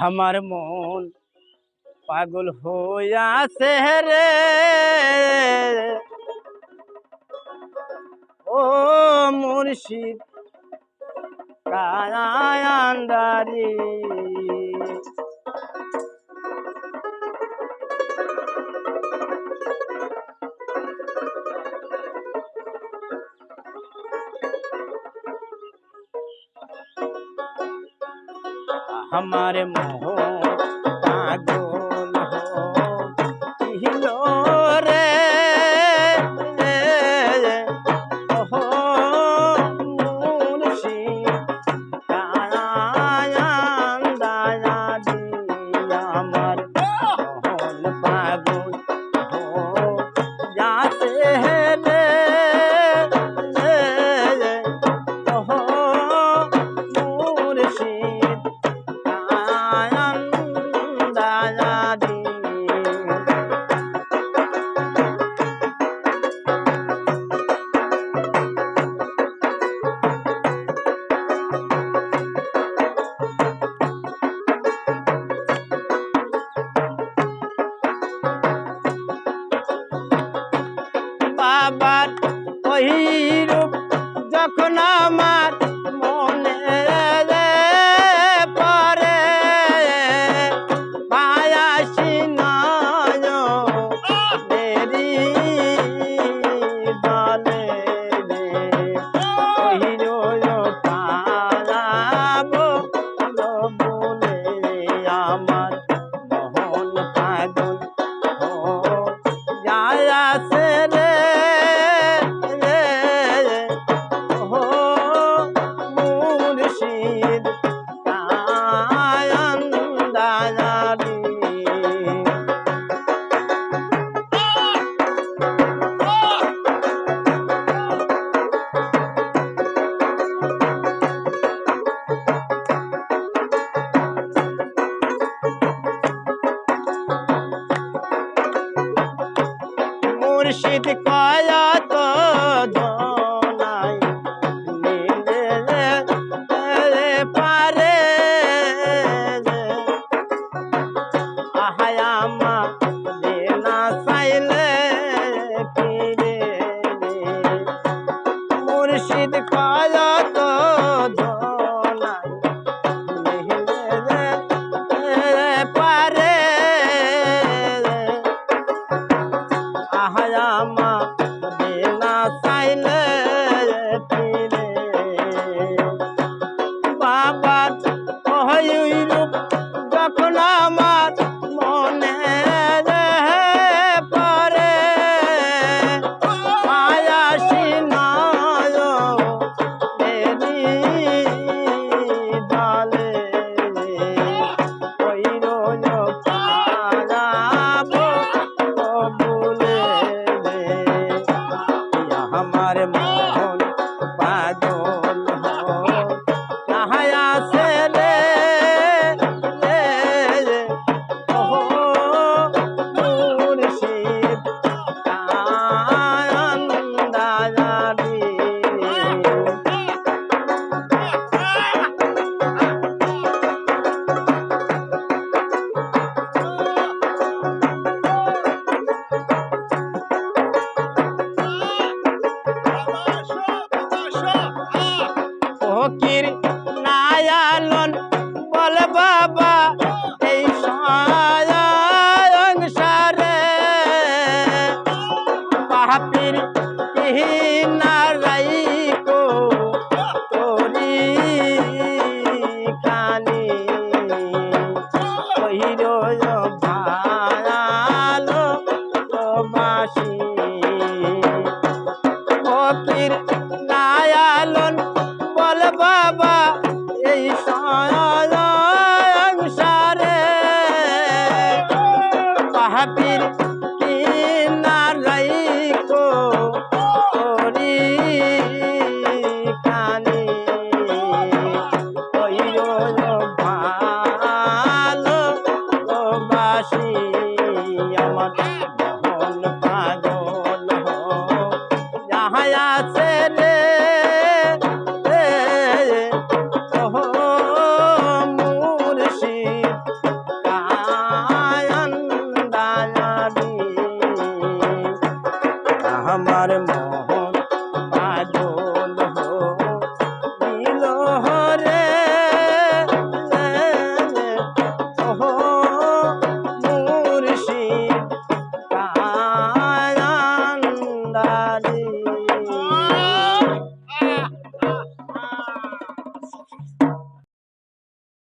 हमार मोन पागल हो या शहरे। ओ मुर्शिद का अंदारी हमारे मोह पागो দালাদি বাবার ওই রূপ যখন আমার মুর্শিদ কয়া তো পারে আহায়ামা দেনা সাইলে ফিরে মুর্শিদ কয়া ভালোবাসি আমার মন পাগল যাহাই আছে রে আমার মোহন পাগল